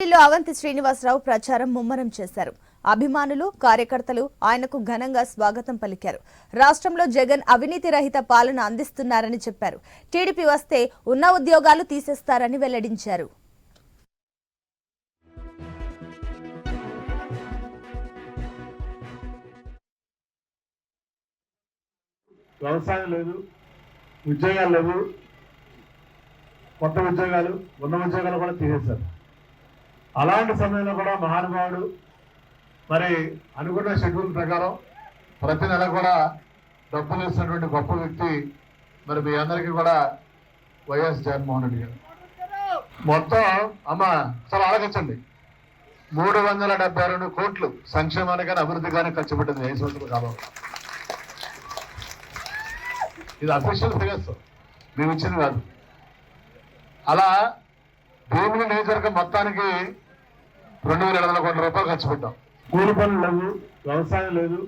ఢిల్లీలో అవంతి శ్రీనివాసరావు ప్రచారం ముమ్మరం చేశారు. అభిమానులు కార్యకర్తలు ఆయనకు ఘనంగా స్వాగతం పలికారు. రాష్ట్రంలో జగన్ అవినీతి రహిత పాలన అందిస్తున్నారని చెప్పారు. టీడీపీ వస్తే ఉన్న ఉద్యోగాలు తీసేస్తారని వెల్లడించారు. వ్యవసాయం లేదు ఉద్యోగాలు లేవు. కొత్త ఉద్యోగాలు ఉన్న ఉద్యోగాలు కూడా తీసేశారు. అలాంటి సమయంలో కూడా మహానుభావుడు మరి అనుకున్న షెడ్యూల్ ప్రకారం ప్రతి నెల కూడా డబ్బులు ఇస్తున్నటువంటి గొప్ప వ్యక్తి మరి మీ అందరికీ కూడా వైఎస్ జగన్మోహన్ రెడ్డి గారు. మొత్తం అమ్మ చాలా ఆలోచించండి. మూడు వందల డెబ్బై రెండు కోట్లు సంక్షేమానికి కానీ అభివృద్ధి కానీ ఖర్చు పెట్టింది ఐదు సంవత్సరాల కాలం ఇది అఫీషియల్ ఫిగర్స్. మేము ఇచ్చింది కాదు. అలా భూములు నియోజకవర్గం మొత్తానికి రెండు వేల ఏడు వందల కోట్ల రూపాయలు ఖర్చు పెట్టాం. కూలి పనులు లేవు వ్యవసాయం లేదు